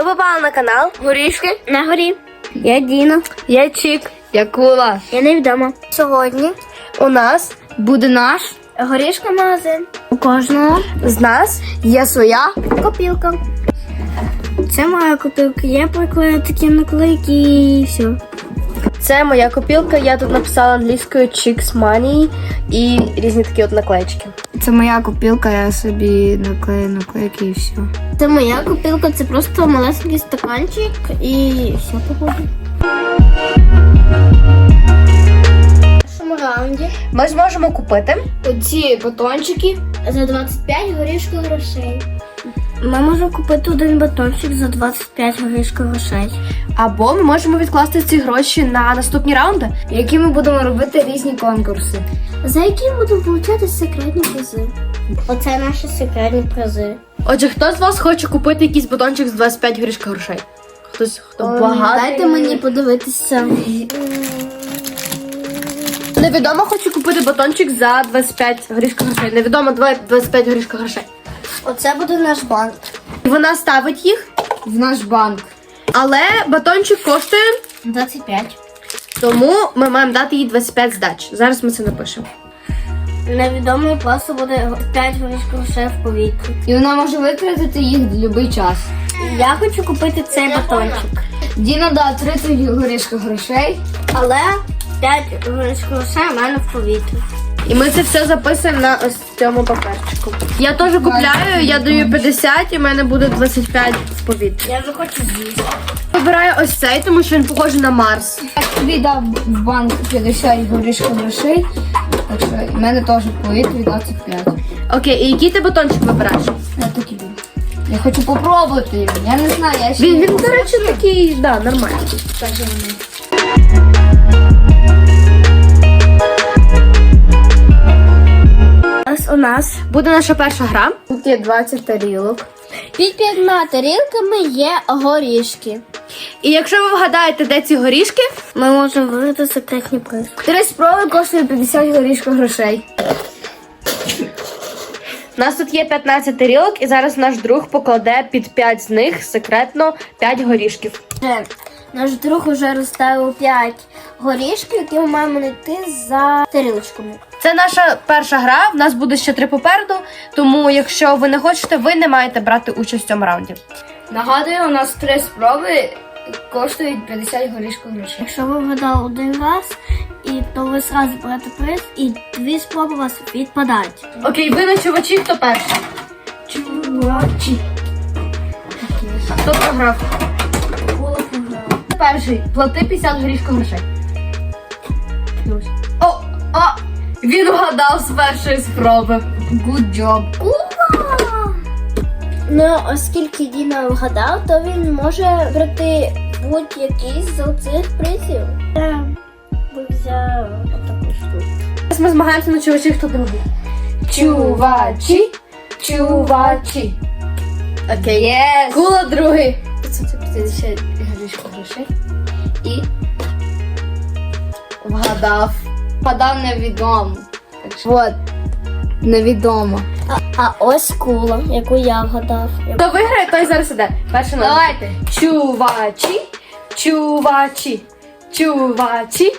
Ви попали на канал Горішки на горі. Я Діна. Я Чік. Я Кула. Я невідома. Сьогодні У нас буде наш горішка магазин. у кожного З нас є своя. копілка. Це моя копілка. Я приклею такі наклейки і все. Це моя копілка. Я тут написала англійською Chicks Money і різні такі от наклеечки. Це моя копілка, я собі наклею наклейки і все. Це моя копілка, це просто малесенький стаканчик і все походу. Раунді Ми зможемо купити оці батончики за 25 горішку грошей. Ми можемо купити один батончик за 25 горішку грошей. або ми можемо відкласти ці гроші на наступні раунди. Які ми будемо робити різні конкурси. За які ми будемо отримати секретні призи. Оце наші секретні призи. Отже, хто з вас хоче купити якийсь батончик з 25 горішка грошей? Хтось хто багатий? Дайте мені подивитися. Невідомо хочу купити батончик за 25 горішка грошей. Невідомо 25 горішка грошей. Оце буде наш банк. І Вона ставить їх, В наш банк. але батончик коштує, 25. тому ми маємо дати їй 25 здач. Зараз ми це напишемо. Невідомий просто буде 5 горішок грошей в повітрі. І вона може витратити їх в будь-який час. Я хочу купити цей батончик. Діна дала 30 горішка грошей. Але 5 горішок грошей у мене в повітрі. І ми це все записуємо на ось цьому паперчику. Я теж купляю, я даю 50 і в мене буде 25 в повітрі. Я вже хочу з'їсти. Вибираю ось цей, тому що він похожий на Марс. Я тобі дав в банк 50 горішка грошей. Так що в мене теж повітрі 25. Окей, і який ти батончик вибираєш? Я такі люблю. Я хочу попробувати його. Я не знаю, я ще Він, він до речі, такий, да, нормальний. Нас Буде наша перша гра. Тут є 20 тарілок. під п'ятьма тарілками є горішки. І якщо ви вгадаєте, де ці горішки, Ми можемо виграти секретний приз. Три спроби коштує 50 горішка грошей. у нас тут є 15 тарілок, і зараз наш друг покладе під 5 з них секретно 5 горішків. Наш друг уже розставив 5 горішків, які ми маємо знайти за тарілочками. Це наша перша гра. В нас буде ще три попереду. Тому, якщо ви не хочете, ви не маєте брати участь в цьому раунді. Нагадую, у нас три спроби коштують 50 горішка грошей. Якщо ви вгадали один раз, і то ви зразу берете приз, і дві спроби у вас відпадають. Окей, ви ночувачі, хто перший? Чувачі. Хто програв? Перший. Плати 50 горішка грошей. Він угадав з першої спроби. Good job. Ну, оскільки Діна вгадав, то він може брати будь-який з цих призів. Я би взяв таку штуку. Зараз ми змагаємося ночувачі, хто другий. Чувачі. Чувачі. Окей. Єс. Кула другий. 550 горішка грошей. І Вгадав. Вгадав невідомо. Так що от. Невідомо. А, а ось кула, яку я вгадав. Хто виграє, той зараз іде. Перший номер. Давайте. Чувачі, чувачі, чувачі.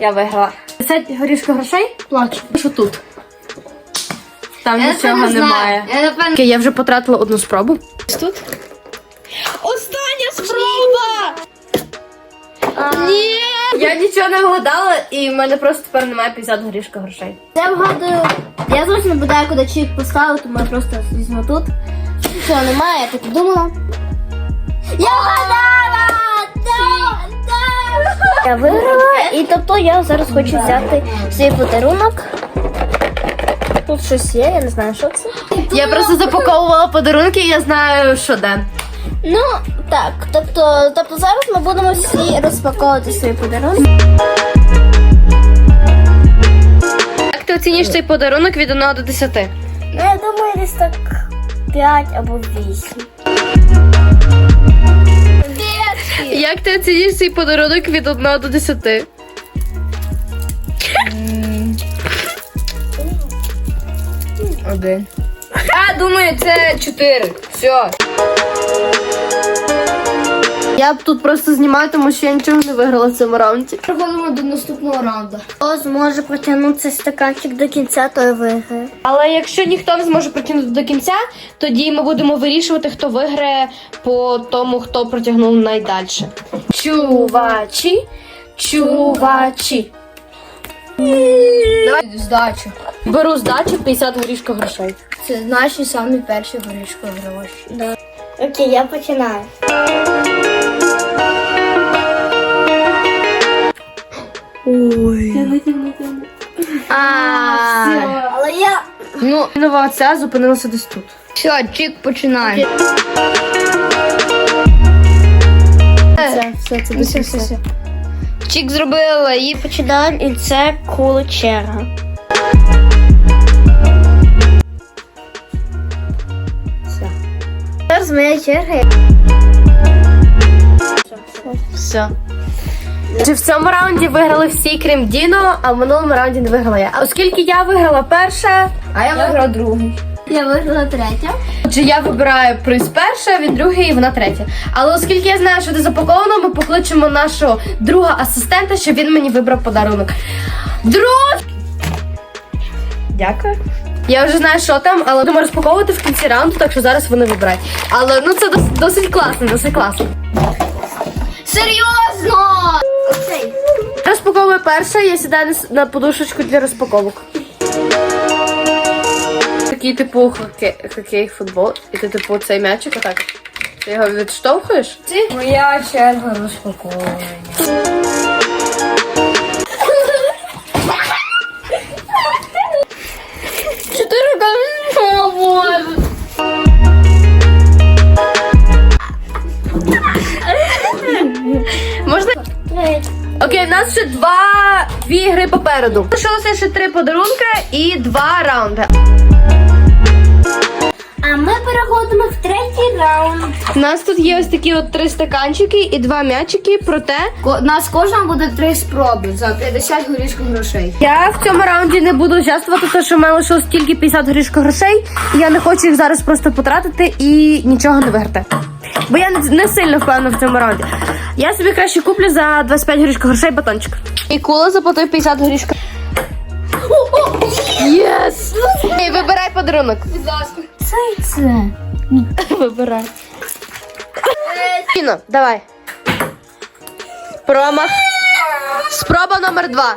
Я виграла. 50 горішка грошей? Плачу. Що тут? Там Я нічого напевно немає. Я напевно я вже потратила одну спробу. Тут? Остання спроба! Ні! Я нічого не вгадала, і в мене просто тепер немає 50 горішка грошей. Я вгадую. Я зовсім не буду куди чик поставив, тому я просто візьму тут. Все, немає, я так і думала. Я вгадала! Да, да. Я виграла, і тобто я зараз хочу взяти свій подарунок. Тут щось є, я не знаю, що це. Я просто запаковувала подарунки, і я знаю, що де. Ну, так, тобто, тобто зараз ми будемо всі розпаковувати свої подарунки. Як ти оцінюєш цей подарунок від 1 до 10? Ну, я думаю, десь так 5 або 8. Як ти оцінюєш цей подарунок від 1 до 10? один. Я думаю, це 4. Все. Я б тут просто знімаю, тому що я нічого не виграла в цьому раунді. Переходимо до наступного раунду. Хто зможе протягнути стаканчик до кінця, той виграє. Але якщо ніхто не зможе протягнути до кінця, тоді ми будемо вирішувати, хто виграє по тому, хто протягнув найдальше. Чувачі, чувачі. Давай здачу. Беру здачу 50 горішка грошей. Це наші самі перші горішкові гроші. Окей, я починаю. Ой. А, Але я. Ну, нова ця зупинилася десь тут. все, чик починає. Все, все, це десь все. все. Чик зробила і Починаємо, і це кула черга. Зараз моя черга. Все. Чи в цьому раунді виграли всі, крім Діно, а в минулому раунді не виграла я. А Оскільки я виграла перша, а я виграла другий. Я виграла третя. отже я вибираю приз перша, він другий і вона третя. Але оскільки я знаю, що це запаковано, ми покличемо нашого друга асистента, щоб він мені вибрав подарунок. Друг! Дякую. Я вже знаю, що там, але будемо розпаковувати в кінці раунду, так що зараз вони вибирають. Але ну це дос- досить класно, досить класно. Серйозно! Оцей. Розпаковую перше, я сідаю на подушечку для розпаковок. Такий типу хокей, хокей, футбол, і ти типу цей м'ячик отак. Ти його відштовхуєш? Моя черга розпаковування. Дві гри попереду. Залишилося ще три подарунки і два раунди. А ми переходимо в третій раунд. У нас тут є ось такі от три стаканчики і два м'ячики, проте Ко- Нас кожного буде три спроби за 50 горішків грошей. Я в цьому раунді не буду участвувати, тому що в мене лишилось тільки 50 грішка грошей. І я не хочу їх зараз просто потратити і нічого не виграти. Бо я не, не сильно впевнена в цьому раунді. Я собі краще куплю за 25 грішка грошей батончик. І кула заплатив 50 грішка. Єс! Ей, вибирай подарунок. Будь ласка. Це це. Вибирай. Кіно, давай. Промах. Спроба номер два.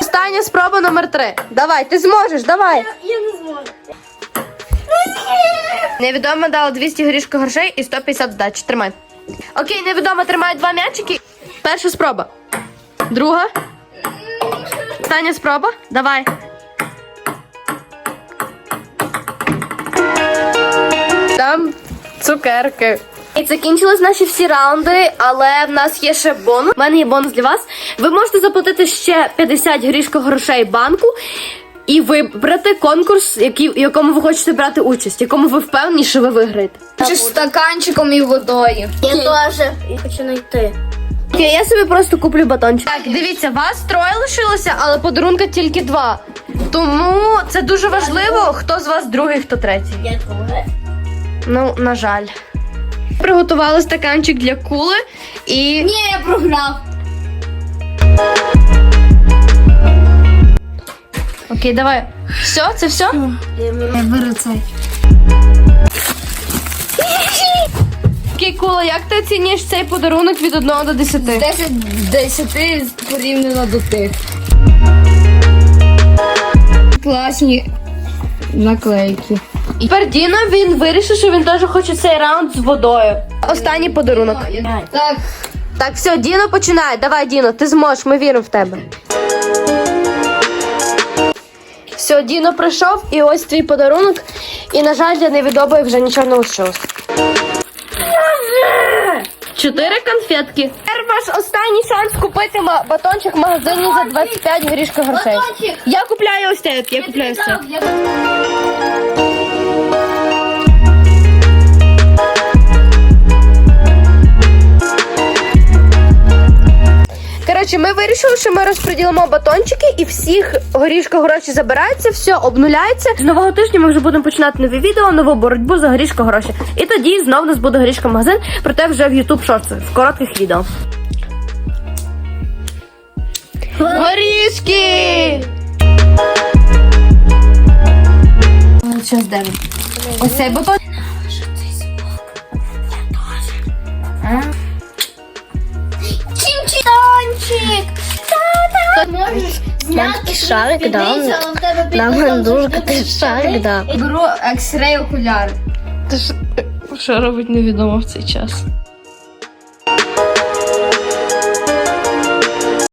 Остання спроба номер три. Давай, ти зможеш, давай. Я не зможу. Невідомо дала 200 горішка грошей і 150 здачі. Тримай. Окей, невідомо тримає два м'ячики. Перша спроба. Друга. Остання спроба. Давай. Там цукерки. І закінчились наші всі раунди, але в нас є ще бонус. У мене є бонус для вас. Ви можете заплатити ще 50 грішко грошей банку і вибрати конкурс, який, в якому ви хочете брати участь, в якому ви впевнені, що ви виграєте. Чи стаканчиком і водою. Я теж хочу знайти. Окей, я собі просто куплю батончик. Так, дивіться, вас троє лишилося, але подарунка тільки два. Тому це дуже важливо, хто з вас другий, хто третій. Я теж. Ну, на жаль. Приготували стаканчик для кули і. Ні, я програв. Окей, давай. Все, це все? Я беру цей. Окей, кула, як ти оцінюєш цей подарунок від 1 до 10? 10 10 порівняно до тих. Класні наклейки. І тепер Діно він вирішив, що він теж хоче цей раунд з водою. Останній подарунок. Так, Так, все, Діно починає. Давай, Діно, ти зможеш, ми віримо в тебе. Все, Діно прийшов, і ось твій подарунок. І, на жаль, я не відобую вже нічого не учусь. Чотири конфетки. Тепер ваш останній шанс купити батончик в магазині за 25 грішка грошей. Батончик! Я купляю ось цей, я купляю ось цей. Коротше, ми вирішили, що ми розподілимо батончики і всіх горішка гроші забираються, все обнуляється. З нового тижня ми вже будемо починати нові відео, нову боротьбу за горішка гроші. І тоді знов у нас буде горішка магазин, проте вже в YouTube шорти, в коротких відео. Горішки! Де він? Ось цей батон. Чимчончик! Можеш зняти шарик, да. Дивися, але в тебе під Нам дуже теж шарик дав. Беру екс-рей окуляри. Що робить невідомо в цей час.